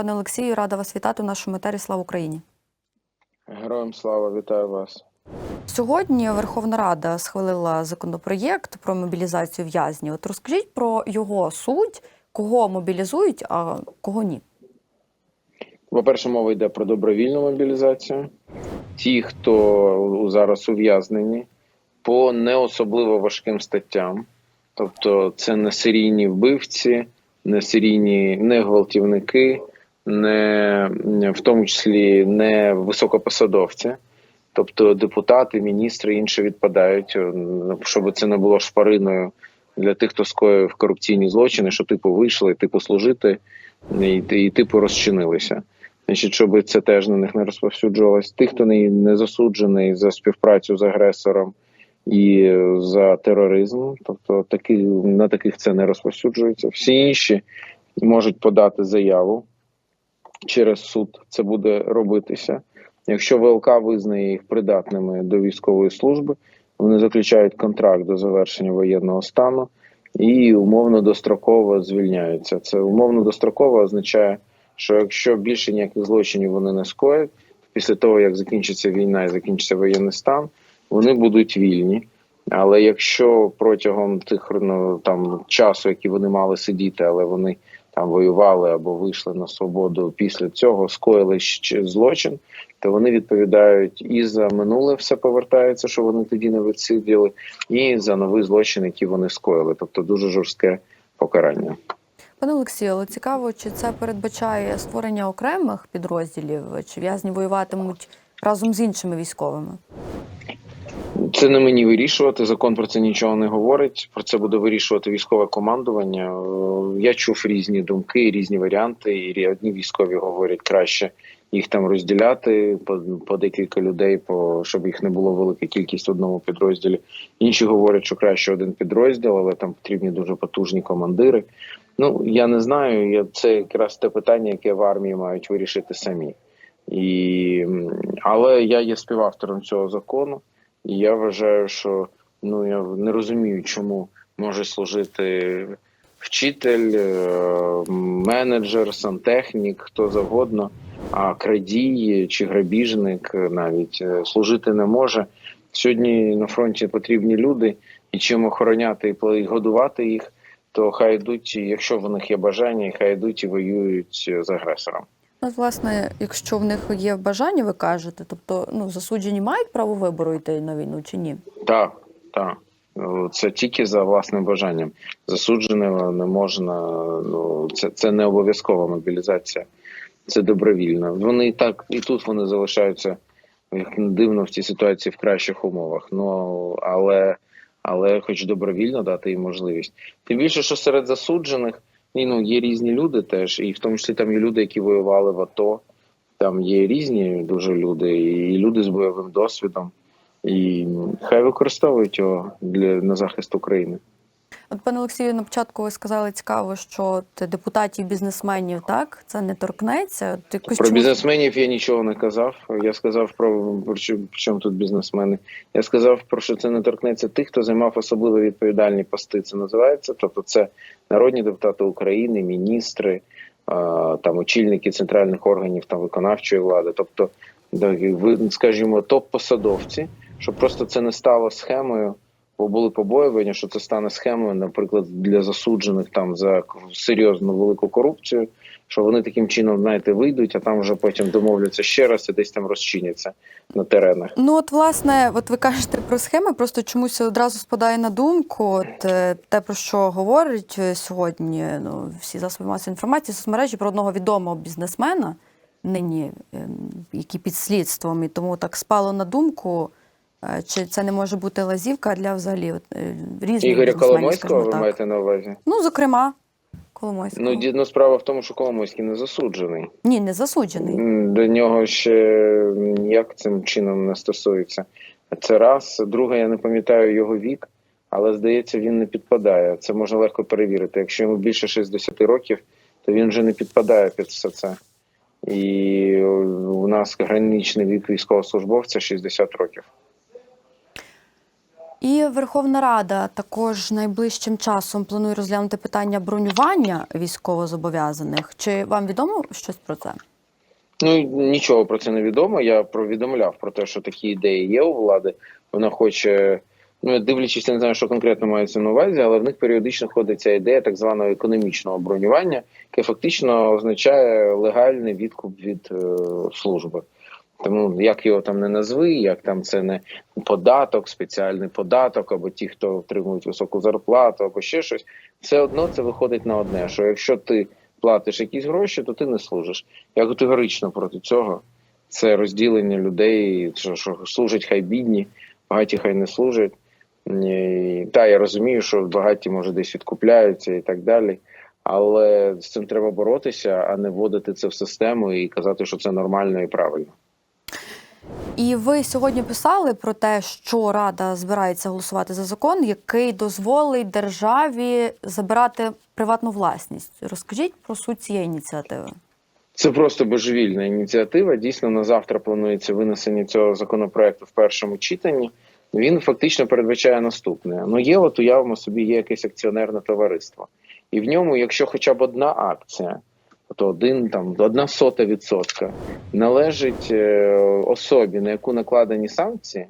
Пане Олексію, рада вас вітати у нашому етері. Слава Україні. Героям слава, вітаю вас. Сьогодні Верховна Рада схвалила законопроєкт про мобілізацію в'язнів. От розкажіть про його суть, кого мобілізують, а кого ні. По-перше, мова йде про добровільну мобілізацію. Ті, хто зараз ув'язнені по не особливо важким статтям, тобто це не серійні вбивці, не серійні не гвалтівники, не в тому числі не високопосадовці. Тобто депутати, міністри інші відпадають, е, щоб це не було шпариною для тих, хто скоїв корупційні злочини, що типу вийшли, типу служити і, і типу розчинилися. Значить, щоб це теж на них не розповсюджувалось. Тих, хто не, не засуджений за співпрацю з агресором і за тероризм, тобто такі на таких це не розповсюджується. Всі інші можуть подати заяву через суд. Це буде робитися. Якщо ВЛК визнає їх придатними до військової служби, вони заключають контракт до завершення воєнного стану і умовно достроково звільняються. Це умовно достроково означає, що якщо більше ніяких злочинів вони не скоять, після того як закінчиться війна і закінчиться воєнний стан, вони будуть вільні. Але якщо протягом тих ну, там часу, який вони мали сидіти, але вони там воювали або вийшли на свободу після цього, скоїли ще злочин, то вони відповідають і за минуле все повертається, що вони тоді не відсиділи, і за новий злочин, який вони скоїли. Тобто дуже жорстке покарання. Пане Олексію, але цікаво, чи це передбачає створення окремих підрозділів, чи в'язні воюватимуть разом з іншими військовими? Це не мені вирішувати. Закон про це нічого не говорить. Про це буде вирішувати військове командування. Е, Я чув різні думки, різні варіанти. І одні військові говорять краще їх там розділяти по, по декілька людей, по щоб їх не було велика кількість в одному підрозділі. Інші говорять, що краще один підрозділ, але там потрібні дуже потужні командири. Ну я не знаю. Я це якраз те питання, яке в армії мають вирішити самі. І але я є співавтором цього закону. І я вважаю, що ну я не розумію, чому може служити вчитель, е, менеджер, сантехнік, хто завгодно, а крадій чи грабіжник навіть е, служити не може. Сьогодні на фронті потрібні люди, і чим охороняти і годувати їх, то хай йдуть, якщо в них є бажання, хай йдуть і воюють з агресором. Ну, власне, якщо в них є бажання, ви кажете, тобто ну засуджені мають право вибору йти на війну чи ні? Так, так. Це тільки за власним бажанням. Засудженого не можна. Ну це це не обов'язкова мобілізація, це добровільна. Вони і так і тут вони залишаються як не дивно в цій ситуації в кращих умовах. Ну але але, хоч добровільно дати їм можливість. Тим більше, що серед засуджених і, ну, є різні люди теж, і в тому числі там є люди, які воювали в АТО. Там є різні дуже люди, і люди з бойовим досвідом. І хай використовують його для на захист України. От, пане Олексію, на початку ви сказали цікаво, що депутатів, бізнесменів так це не торкнеться. Якось Про чому- бізнесменів я нічого не казав. Я сказав про чому тут бізнесмени. Я сказав про що це не торкнеться тих, хто займав особливо відповідальні пости. Це називається. Тобто, це народні депутати України, міністри, там очільники центральних органів там виконавчої влади. Тобто, ви скажімо, топ-посадовці, щоб просто це не стало схемою. Бо були побоювання, що це стане схемою, наприклад, для засуджених там за серйозну велику корупцію, що вони таким чином, знаєте, вийдуть, а там вже потім домовляться ще раз і десь там розчиняться на теренах. Ну, от, власне, от ви кажете про схеми, просто чомусь одразу спадає на думку, от е, те, про що говорять е, сьогодні ну, всі засоби масової інформації, соцмережі про одного відомого бізнесмена, нині, ем, який під слідством, і тому так спало на думку. Е, Чи це не може бути лазівка для взагалі е, різних Ігоря Коломойського ви так. маєте на увазі? Ну, зокрема, Коломойського. Ну, ді- ну справа в тому, що Коломойський не засуджений. Ні, не засуджений. До нього ще ніяк цим чином не стосується. Це раз. Друге, я не пам'ятаю його вік, але здається, він не підпадає. Це можна легко перевірити. Якщо йому більше 60 років, то він вже не підпадає під все це. І у нас граничний вік військовослужбовця 60 років. І Верховна Рада також найближчим часом планує розглянути питання бронювання військовозобов'язаних. Чи вам відомо щось про це? Ну нічого про це не відомо. Я повідомляв про те, що такі ідеї є у влади. Вона хоче, ну дивлячись, я не знаю, що конкретно мається на увазі, але в них періодично ходить ця ідея так званого економічного бронювання, яке фактично означає легальний відкуп від е, служби. Тому як його там не назви, як там це не податок, спеціальний податок, або ті, хто отримують високу зарплату, або ще щось, все одно це виходить на одне: що якщо ти платиш якісь гроші, то ти не служиш. Я категорично проти цього. Це розділення людей, що, що служать хай бідні, багаті хай не служать. І, та я розумію, що багаті може десь відкупляються і так далі. Але з цим треба боротися, а не вводити це в систему і казати, що це нормально і правильно. І ви сьогодні писали про те, що Рада збирається голосувати за закон, який дозволить державі забирати приватну власність. Розкажіть про суть цієї ініціативи. Це просто божевільна ініціатива. Дійсно, на завтра планується винесення цього законопроекту в першому читанні. Він фактично передбачає наступне: ну є, от уявимо собі, є якесь акціонерне товариство, і в ньому, якщо хоча б одна акція, то один там одна сота відсотка належить е, особі, на яку накладені санкції,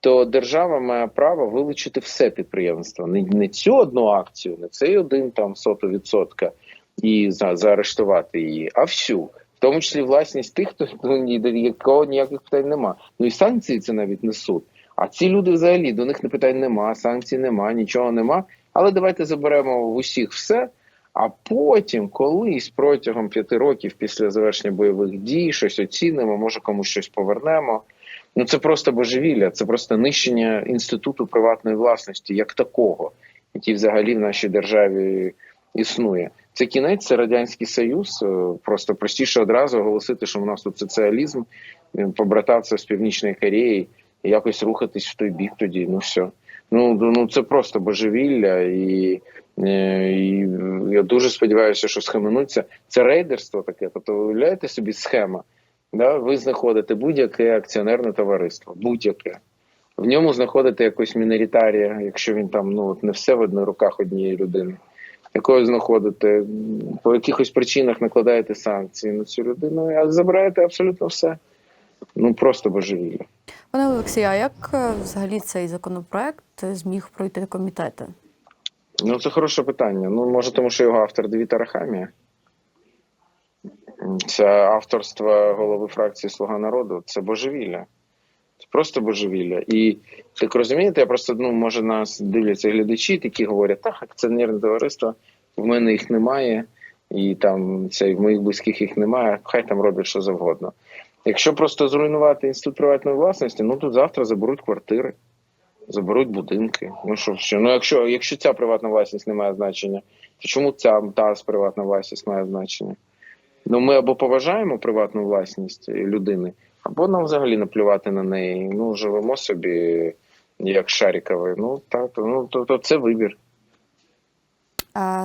то держава має право вилучити все підприємство. Не, не цю одну акцію, не цей один там соту відсотка і за, заарештувати її, а всю. В тому числі власність тих, хто ну, ні, якого ніяких питань нема. Ну і санкції це навіть не суд. А ці люди взагалі до них не питань нема, санкцій нема, нічого нема. Але давайте заберемо в усіх все. А потім, колись протягом п'яти років після завершення бойових дій, щось оцінимо, може комусь щось повернемо. Ну це просто божевілля, це просто нищення інституту приватної власності як такого, який взагалі в нашій державі існує. Це кінець, це радянський союз. Е, Просто простіше одразу оголосити, що в нас тут соціалізм, е, побрататися з північної Кореї якось рухатись в той бік. Тоді ну все. Ну ну це просто божевілля, і, і я дуже сподіваюся, що схаменуться. Це рейдерство таке. Тобто, уявляєте собі схема. Да? Ви знаходите будь-яке акціонерне товариство, будь-яке. В ньому знаходите якусь міноритарія, якщо він там ну от не все в одних руках однієї людини, якого знаходите, по якихось причинах накладаєте санкції на цю людину, а забираєте абсолютно все. Ну просто божевілля. Пане Олексію, а як е, взагалі цей законопроект зміг пройти комітети? Ну це хороше питання. Ну може, тому що його автор Девіт Арахамія. Це авторство голови фракції Слуга народу. Це божевілля. Це просто божевілля. І так розумієте, я просто ну може нас дивляться глядачі, такі говорять, так, акціонерне товариство, в мене їх немає, і там це в моїх близьких їх немає. Хай там роблять що завгодно. Якщо просто зруйнувати інститут приватної власності, ну то завтра заберуть квартири, заберуть будинки. Ну що ще? Ну якщо якщо ця приватна власність не має значення, то чому ця та приватна власність має значення? Ну ми або поважаємо приватну власність людини, або нам взагалі наплювати на неї. Ну живемо собі як шарікові. Ну так, ну то, то це вибір.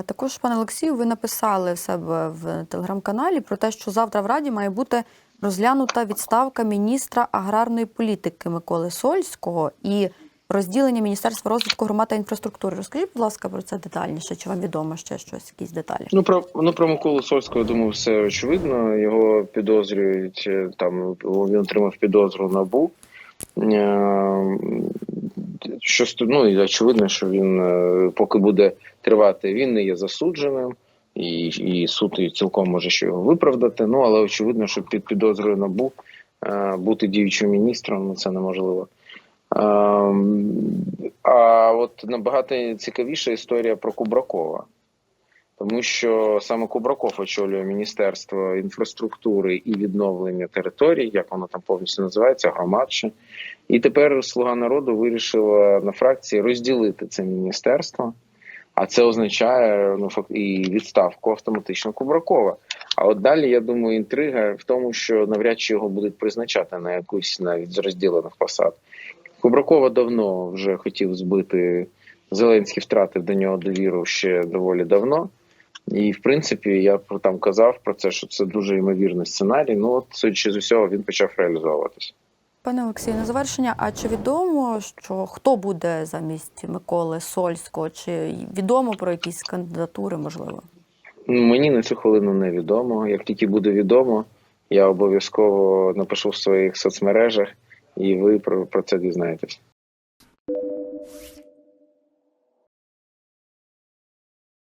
Також, пане Олексію, ви написали в себе в телеграм-каналі про те, що завтра в Раді має бути розглянута відставка міністра аграрної політики Миколи Сольського і розділення Міністерства розвитку громад та інфраструктури. Розкажіть, будь ласка, про це детальніше. Чи вам відомо ще щось, якісь деталі? Ну про ну про Миколу Сольського, думаю, все очевидно. Його підозрюють е, там. Він отримав підозру набу. Е, Що ну, очевидно, що він е, поки буде тривати, він не є засудженим, і і суд і цілком може що його виправдати. Ну але очевидно, що під підозрою набу бути діючим міністром ну, це неможливо. А от набагато цікавіша історія про Кубракова, тому що саме Кубраков очолює Міністерство інфраструктури і відновлення територій, як воно там повністю називається, громадше. І тепер Слуга народу вирішила на фракції розділити це міністерство. А це означає ну і відставку автоматично Кубракова. А от далі я думаю, інтрига в тому, що навряд чи його будуть призначати на якусь навіть з розділених посад. Кубракова давно вже хотів збити Зеленський втратив до нього довіру ще доволі давно. І, в принципі, я там казав про це, що це дуже ймовірний сценарій. Ну, от судячи з усього, він почав реалізовуватися. Пане Олексію, на завершення, а чи відомо, що хто буде замість Миколи Сольського? Чи відомо про якісь кандидатури, можливо? Ну, Мені на цю хвилину не відомо. Як тільки буде відомо, я обов'язково напишу в своїх соцмережах, і ви про, про це дізнаєтесь.